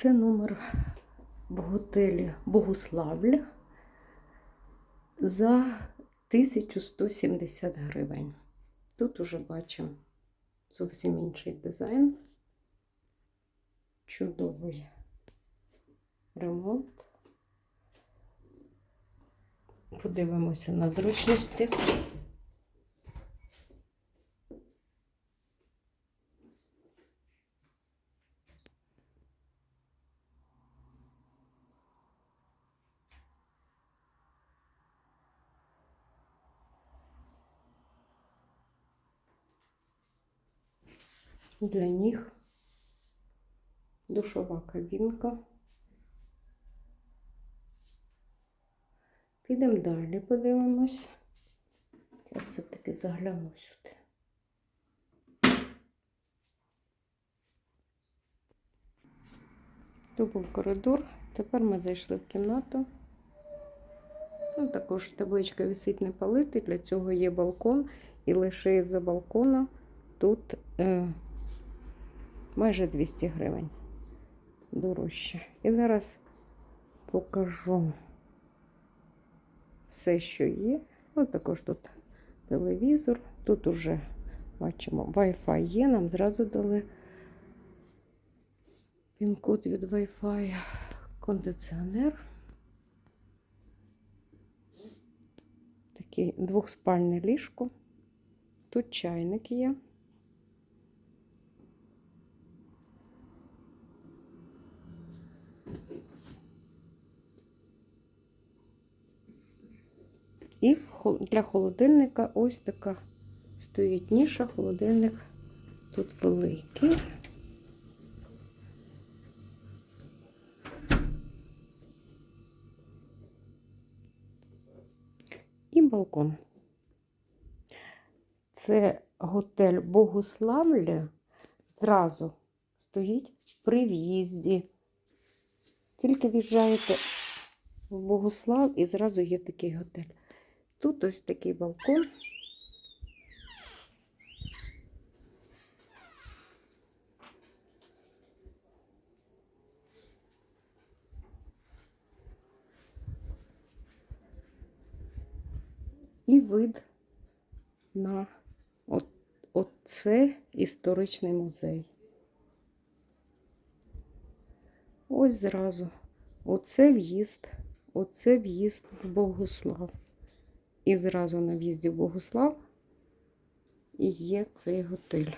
Це номер в готелі Богуславль за 1170 гривень. Тут уже бачимо зовсім інший дизайн. Чудовий ремонт. Подивимося на зручності. Для них душова кабінка. Підемо далі, подивимось. Я все-таки загляну сюди. Тут був коридор, тепер ми зайшли в кімнату. Ну, також табличка висить не палити, для цього є балкон, і лише із-за балкона тут е, майже 200 гривень дорожче. І зараз покажу все, що є. Ось також тут телевізор. Тут уже бачимо Wi-Fi є, нам зразу дали пін-код від Wi-Fi, кондиціонер. Таке двохспальне ліжко. Тут чайник є. І для холодильника ось така стоїть ніша, холодильник тут великий. І балкон. Це готель Богуславля зразу стоїть при в'їзді. Тільки в'їжджаєте в Богуслав і зразу є такий готель. Тут ось такий балкон. І вид на от, оце історичний музей. Ось зразу. Оце в'їзд, оце в'їзд в Богослав. І зразу на в'їзді в Богослав і є цей готель.